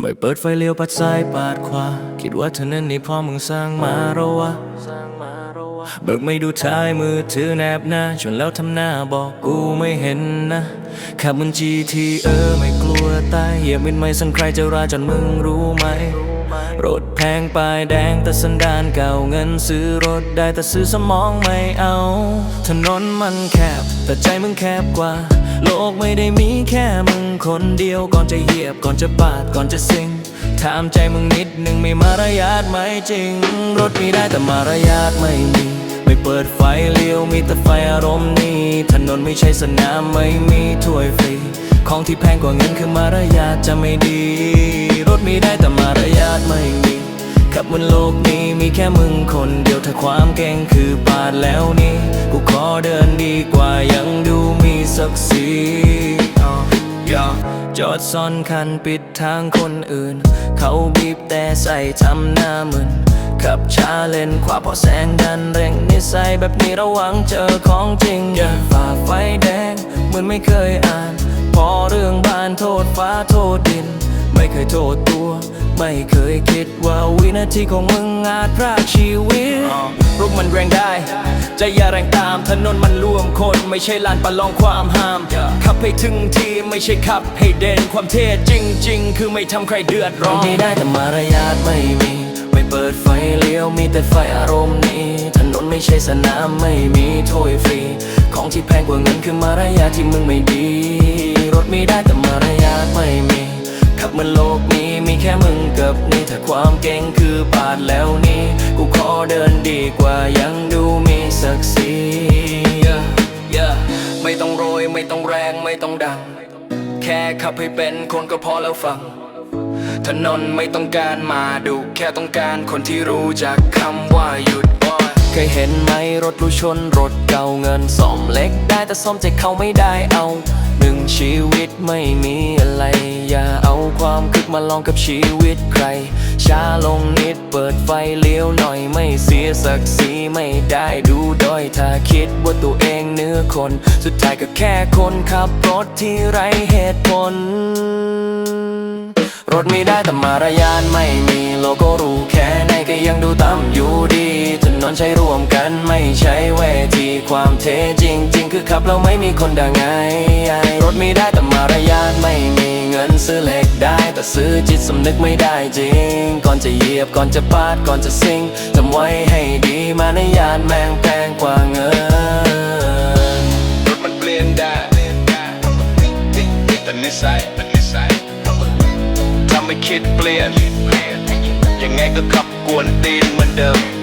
ไม่เปิดไฟเลี้ยวปัดซ้ายปาดขวา คิดว่าเธอนั้นนี่พอมึงสร้างมาเราวะเบิกไม่ดูท้ายมือถือแนบหน้าชวนแล้วทำหน้าบอกกูไม่เห็นนะขับมัน GT เออไม่กลัวตายเหยียบมินไม่สังใครจะราจนมึงรู้ไหม รถแพงป้ายแดงแต่สันดานเก่าเงินซื้อรถได้แต่ซื้อสมองไม่เอา ถนนมันแคบ แต่ใจมึงแคบกว่า โลกไม่ได้มีแค่มึงคนเดียวก่อนจะเหยียบก่อนจะปาดก่อนจะซิงถามใจมึงนิดหนึ่งมีมารยาทไหมจริง รถมีได้แต่มารยาทไม่มี ไม่เปิดไฟเลี้ยวมีแต่ไฟอารมณ์นี้ ถนนไม่ใช่สนามไม่มีถ้วยฟรี ของที่แพงกว่าเงินคือมารยาทจะไม่ดี รถมีได้แต่มารยาทไม่มี ขับบนโลกนี้มีแค่มึงคนเดียวถ้าความเก่งคือปาดแล้วนี่ กูขอเดินดีกว่ายังดูมีศักดิ์ศรีอะอจอดซ่อนคันปิดทางคนอื่น เขาบีบแต่ใส่ทำหน้ามึนขับช้าเลนขวาพราะแสงดันเร่งนิสัยแบบนี้ระวังเจอของจริงอย่าฝ่าไฟแดงเหมือนไม่เคยอ่าน พอเรื่องบ้านโทษฟ้าโทษดิน ไม่เคยโทษตัว ไม่เคยคิดว่าวินาทีของมึงอาจพรากชีวิตรูปมันแรงได้ ใจอย่าแรงตามถนนมันรวมคน ไม่ใช่ลานประลองความห้าม ขับให้ถึงทีไม่ใช่ขับให้เด่นความเท่จริง ๆ คือไม่ทำใครเดือดร้อนไม่ได้แต่มารยาทไม่มีไม่เปิดไฟเลี้ยวมีแต่ไฟอารมณ์นี้ ถนนไม่ใช่สนามไม่มีถ้วยฟรี ของที่แพงกว่าเงินคือมารยาทที่มึงไม่ดี รถมีได้แต่มารยาทไม่มี ขับมันโลกนี้มีแค่มึงกับนี่ถ้าความเก่งคือปาดแล้วนี่ กูขอเดินดีกว่ายังดูมีศักดิ์ศรี yeah, yeah ไม่ต้องโรยไม่ต้องแรงไม่ต้องดัง แค่ขับให้เป็นคนก็พอแล้วฟัง ถนนไม่ต้องการมาดู แค่ต้องการคนที่รู้จักคำว่าหยุด boy เคยเห็นไหมรถรู้ชนรถเก่าเงินซ่อมเล็กได้แต่ซ่อมใจเขาไม่ได้เอาหนึ่งชีวิตไม่มีอะไร อย่าเอาความคึกมาลองกับชีวิตใคร ช้าลงนิดเปิดไฟเลี้ยวหน่อยไม่เสียศักดิ์ศรีไม่ได้ดูด้อยถ้าคิดว่าตัวเองเนื้อคน สุดท้ายก็แค่คนขับรถที่ไรเหตุผล รถไมีได้แต่มารยาทไม่มีโลโก้รู้แค่ไหนก็ยังดูต่ำอยู่ ดีถนใช้ร่วมกันไม่ใช่เวทีความเทจริงๆคือขับแล้วไม่มีคนดังไง รถมีได้แต่มารยาทไม่มีเงินซื้อเหล็กได้แต่ซื้อจิตสำนึกไม่ได้จริง ก่อนจะเหยียบก่อนจะปาดก่อนจะซิงจำไว้ให้ดีมารยาทแม่งแพงกว่าเงินรถมันเปลี่ยนได้แต่นิสัยแต่นิสัยทำให้คิดเปลี่ยนยังไงก็ขับกวนตีนเหมือนเดิม